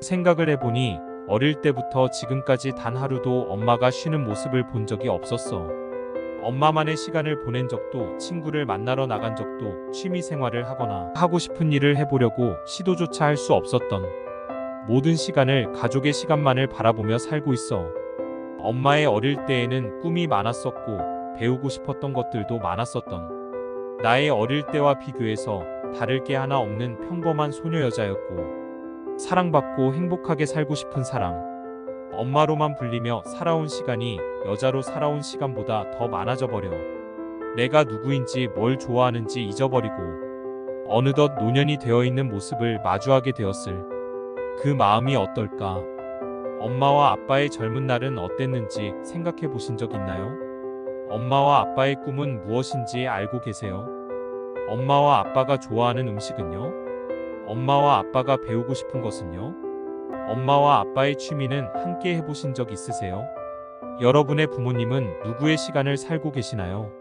생각을 해보니 어릴 때부터 지금까지 단 하루도 엄마가 쉬는 모습을 본 적이 없었어. 엄마만의 시간을 보낸 적도 친구를 만나러 나간 적도 취미 생활을 하거나 하고 싶은 일을 해보려고 시도조차 할 수 없었던 모든 시간을 가족의 시간만을 바라보며 살고 있어. 엄마의 어릴 때에는 꿈이 많았었고 배우고 싶었던 것들도 많았었던 나의 어릴 때와 비교해서 다를 게 하나 없는 평범한 소녀 여자였고 사랑받고 행복하게 살고 싶은 사람 엄마로만 불리며 살아온 시간이 여자로 살아온 시간보다 더 많아져 버려 내가 누구인지 뭘 좋아하는지 잊어버리고 어느덧 노년이 되어 있는 모습을 마주하게 되었을 그 마음이 어떨까 엄마와 아빠의 젊은 날은 어땠는지 생각해 보신 적 있나요? 엄마와 아빠의 꿈은 무엇인지 알고 계세요? 엄마와 아빠가 좋아하는 음식은요? 엄마와 아빠가 배우고 싶은 것은요? 엄마와 아빠의 취미는 함께 해보신 적 있으세요? 여러분의 부모님은 누구의 시간을 살고 계시나요?